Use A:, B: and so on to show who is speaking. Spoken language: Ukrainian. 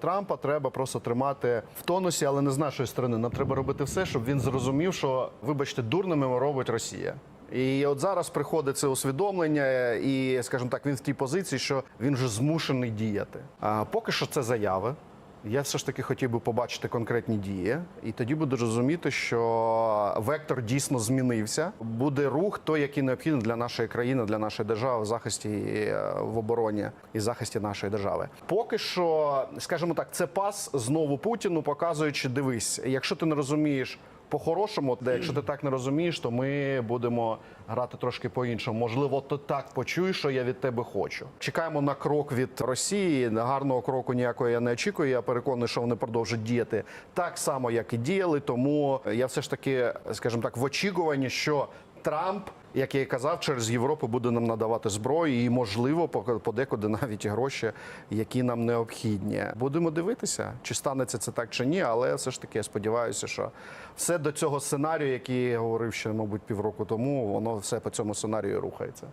A: Трампа треба просто тримати в тонусі, але не з нашої сторони. Нам треба робити все, щоб він зрозумів, що, вибачте, дурними робить Росія. І от зараз приходить це усвідомлення, і, скажімо так, він в тій позиції, що він вже змушений діяти. А поки що це заяви. Я все ж таки хотів би побачити конкретні дії, і тоді буду розуміти, що вектор дійсно змінився. Буде рух, той, який необхідний для нашої країни, для нашої держави в захисті і в обороні і захисті нашої держави. Поки що, скажімо так, це пас знову Путіну, показуючи, дивись, якщо ти не розумієш. По-хорошому, де якщо ти так не розумієш, то ми будемо грати трошки по-іншому. Можливо, ти так почуєш, що я від тебе хочу. Чекаємо на крок від Росії. Гарного кроку ніякого я не очікую. Я переконаний, що вони продовжать діяти так само, як і діяли. Тому я все ж таки, скажімо так, в очікуванні, що Трамп, як я і казав, через Європу буде нам надавати зброю і, можливо, подекуди навіть гроші, які нам необхідні. Будемо дивитися, чи станеться це так чи ні. Але все ж таки я сподіваюся, що все до цього сценарію, який я говорив ще, мабуть, півроку тому, воно все по цьому сценарію рухається.